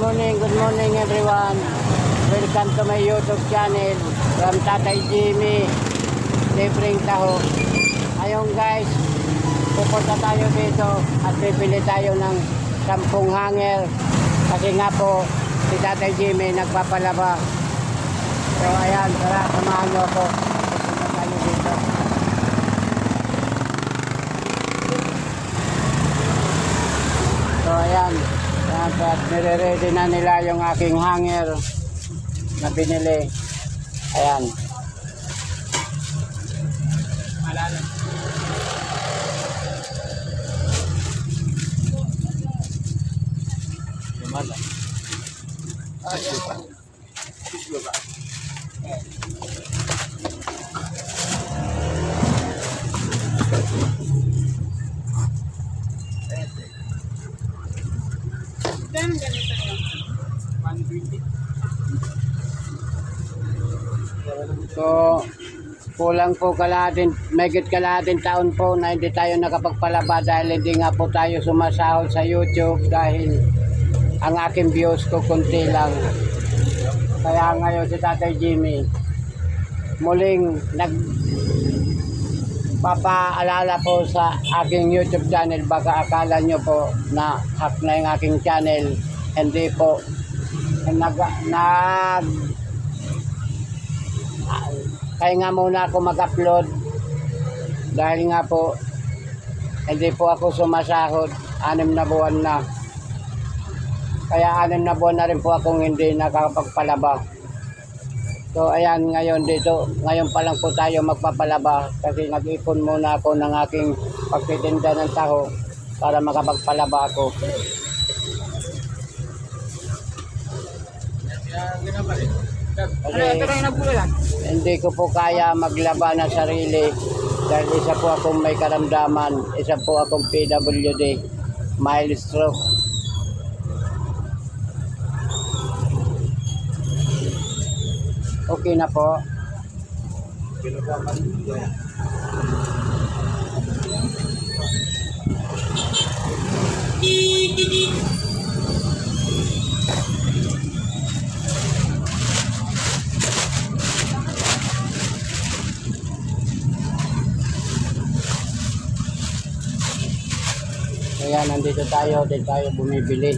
morning, good morning everyone. Welcome to my YouTube channel from Tatay Jimmy, Libreng Taho. Ayun guys, pupunta tayo dito at bibili tayo ng 10 hanger. Kasi nga po, si Tatay Jimmy nagpapalaba. So ayan, tara, samahan niyo ako. Pupunta tayo dito. So ayan, ayan at nire-ready na nila yung aking hanger na binili. Ayan. So, kulang po kalahating, megit kalahating taon po na hindi tayo nakapagpalaba dahil hindi nga po tayo sumasahod sa YouTube dahil ang aking views ko kunti lang. Kaya ngayon si Tatay Jimmy muling nag papaalala po sa aking YouTube channel. Baka akala nyo po na hack na yung aking channel. Hindi po. Nag, nag kaya nga muna ako mag-upload. Dahil nga po hindi po ako sumasahod. Anim na buwan na. Kaya anim na buwan na rin po akong hindi nakapagpalaba so ayan ngayon dito ngayon pa lang po tayo magpapalaba kasi nag-ipon muna ako ng aking pagtitinda ng taho para makapagpalaba ako kasi hindi ko po kaya maglaba ng sarili dahil isa po akong may karamdaman, isa po akong PWD, mild stroke. Okay na po. Kaya nandito tayo, din tayo bumibili.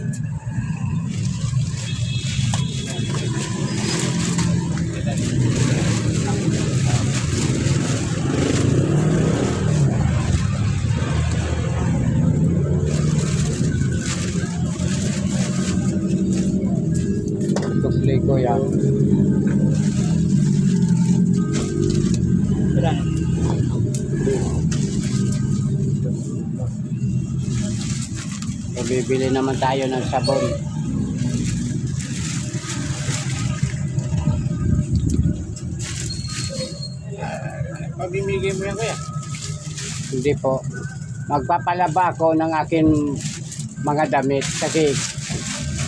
Bibili naman tayo ng sabon. Pabimigay mo yan kuya. Hindi po. Magpapalaba ako ng aking mga damit kasi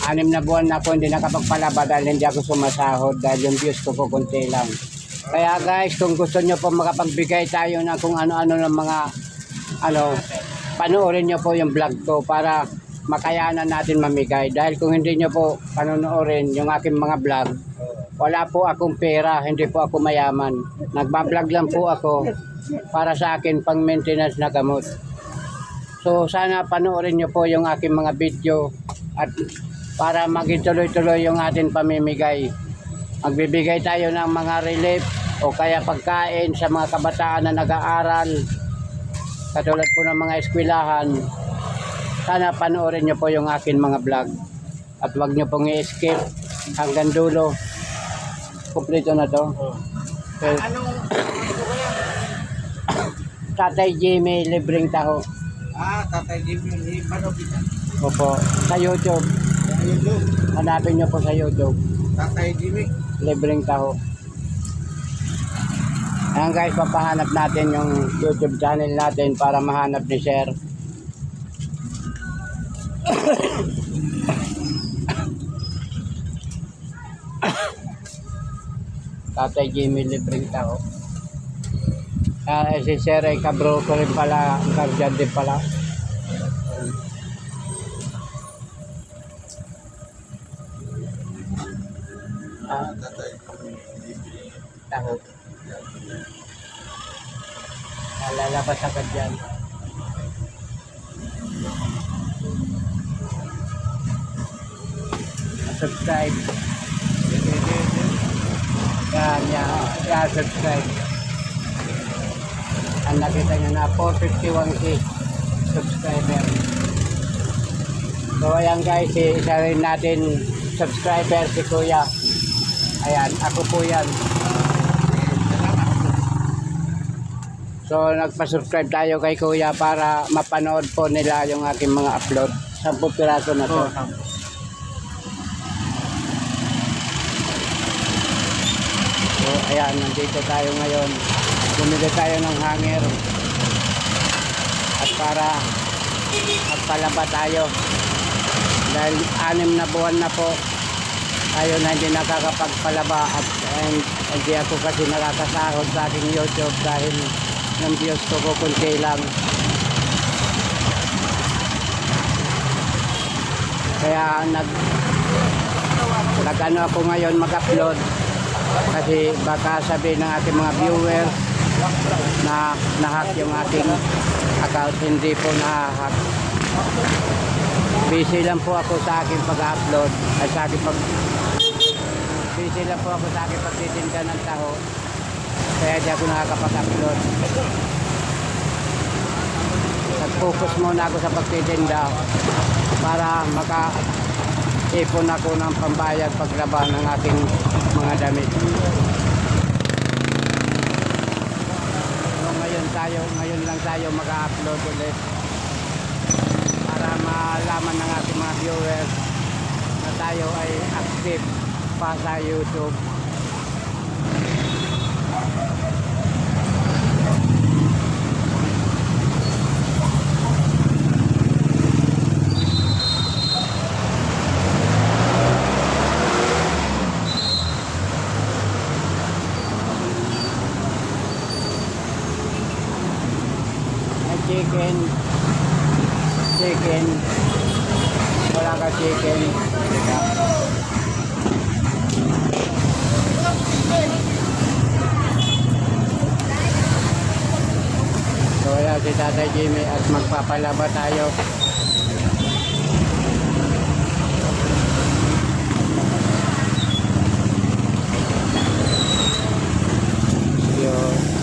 anim na buwan na ako hindi nakapagpalaba dahil hindi ako sumasahod dahil yung views ko po konti lang. Kaya guys, kung gusto nyo po makapagbigay tayo ng kung ano-ano ng mga ano, panoorin nyo po yung vlog ko para makayanan natin mamigay. Dahil kung hindi nyo po panonoorin yung aking mga vlog, wala po akong pera, hindi po ako mayaman. Nagbablog lang po ako para sa akin pang maintenance na gamot. So sana panoorin nyo po yung aking mga video at para maging tuloy-tuloy yung ating pamimigay. Magbibigay tayo ng mga relief o kaya pagkain sa mga kabataan na nag-aaral katulad po ng mga eskwelahan. Sana panoorin nyo po yung aking mga vlog at wag nyo pong i-skip hanggang dulo. Kompleto na to. Okay. Anong, ano ko kaya? Tatay Jimmy, libreng taho. Ah, tatay Jimmy, ni Pano kita. Opo, sa YouTube. Doon. Hanapin nyo po sa YouTube. Tatay Jimmy. libreng taho. Ayan guys, papahanap natin yung YouTube channel natin para mahanap ni Sir. Tatay Jimmy libreng tao. Ah, eh, si Sir ay kabro ko rin pala, ang guardian din pala. Ah, Tatay taho. Ah, Lalabas agad yan. Subscribe. Yan, yan. Yan, subscribe. Ang nakita nyo na 451k subscriber. So ayan guys, si- isa rin natin subscriber si Kuya. Ayan, ako po yan. So nagpa-subscribe tayo kay Kuya para mapanood po nila yung aking mga upload. 10 piraso na to. So ayan, nandito tayo ngayon. Bumili tayo ng hanger. At para magpalaba tayo. Dahil anim na buwan na po tayo na hindi nakakapagpalaba at and, hindi ako kasi nakakasahod sa aking YouTube dahil ng views ko ko kunti lang. Kaya nag nag ano ako ngayon mag-upload kasi baka sabihin ng ating mga viewers na nahack yung ating account. Hindi po nahahack busy lang po ako sa aking pag-upload ay sa aking pag busy lang po ako sa aking pagtitinda ng taho. Kaya di ako nakakapag-upload. Nag-focus muna ako sa pagtitinda para maka ipon ako ng pambayad paglaba ng aking mga damit so ngayon tayo ngayon lang tayo mag-upload ulit para malaman ng ating mga viewers na tayo ay active pa sa YouTube. May chicken, chicken, wala ka chicken. So ayan si Tatay Jimmy at magpapalaba tayo. Yun.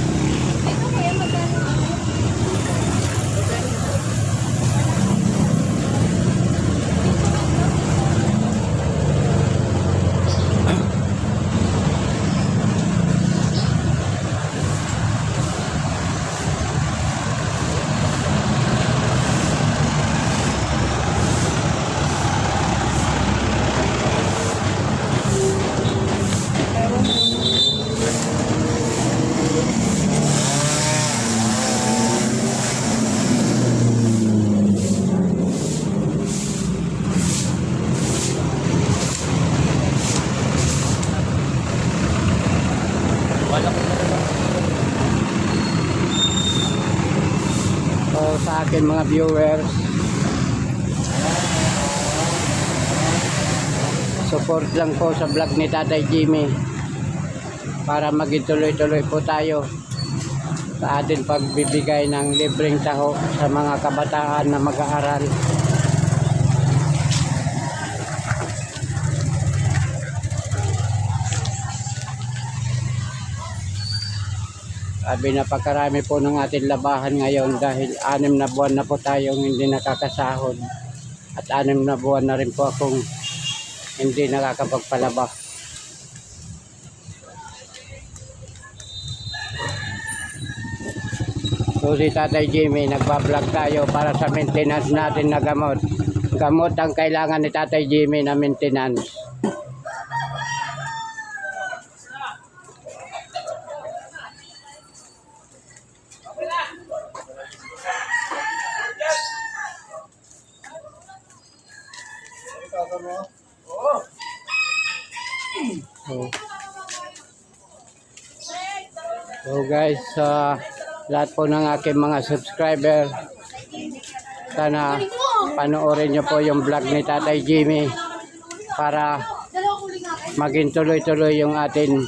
So sa akin mga viewers, support lang po sa vlog ni Tatay Jimmy para maging tuloy-tuloy po tayo sa ating pagbibigay ng libreng taho sa mga kabataan na mag-aaral. Sabi napakarami po ng ating labahan ngayon dahil anim na buwan na po tayong hindi nakakasahod at anim na buwan na rin po akong hindi nakakapagpalaba. So si Tatay Jimmy, nagpa-vlog tayo para sa maintenance natin na gamot. Gamot ang kailangan ni Tatay Jimmy na maintenance. So, so guys, sa lahat po ng aking mga subscriber, sana panoorin nyo po yung vlog ni Tatay Jimmy para maging tuloy-tuloy yung atin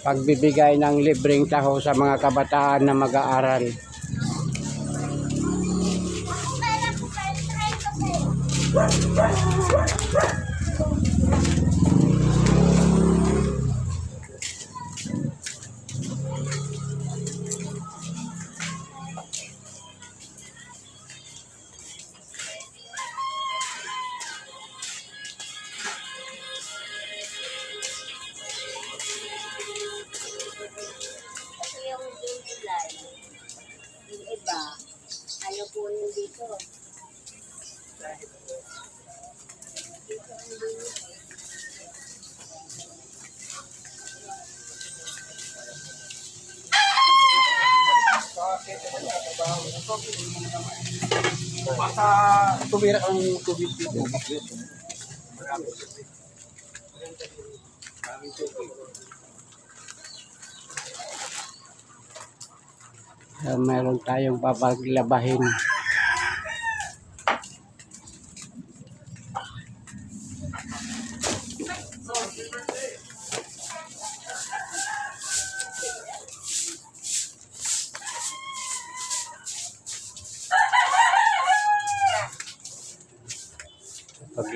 pagbibigay ng libreng taho sa mga kabataan na mag-aaral. Kasi Basta tumira ang tubig dito. So, meron tayong papaglabahin.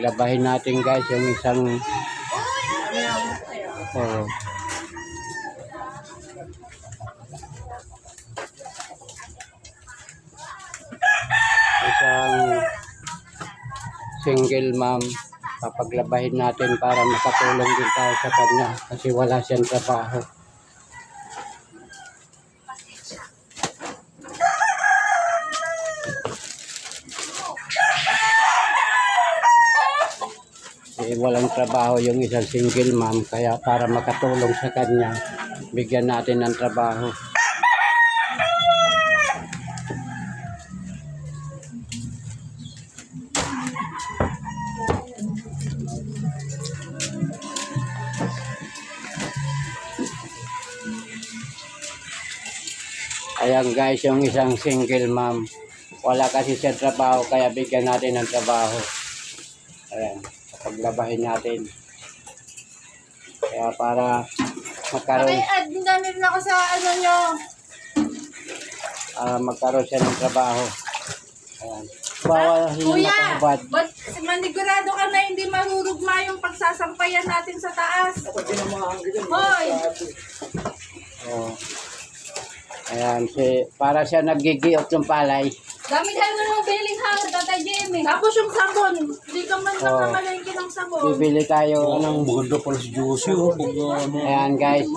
Paglabahin natin guys yung isang oh, isang single mom papaglabahin natin para makatulong din tayo sa kanya kasi wala siyang trabaho. Walang trabaho yung isang single mom kaya para makatulong sa kanya bigyan natin ng trabaho. Ayan guys, yung isang single mom. Wala kasi siya trabaho, kaya bigyan natin ng trabaho. Ayan, paglabahin natin. Kaya para magkaroon, Ay, ad, dami rin ako sa ano nyo. ah, magkaroon siya ng trabaho. Ayan. Bawal siya Kuya, ba't manigurado ka na hindi marurugma yung pagsasampayan natin sa taas? Hoy! Oh. Ayan, si, para siya nagigiot ng palay. Dami tayo mo ng biling hangad, Tatay Jimmy. Tapos yung sabon. Hindi ka man lang Oh. namalengke ng sabon. Bibili tayo. Anong maganda pala si Josie oh. Pag ano. Ayan guys.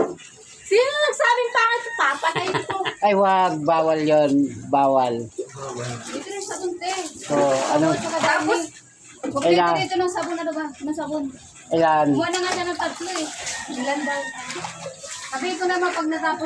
Sino nagsabing pangit? Papatay ito. Ay wag, bawal yon Bawal. Dito rin sabon, te. So, ano, Tapos, Kailangan- Kompleto dito ng sabon, ano ba? Ng sabon. ayan. Buwan na nga siya ng tatlo eh. Ilan daw? Sabi ko naman pag natapos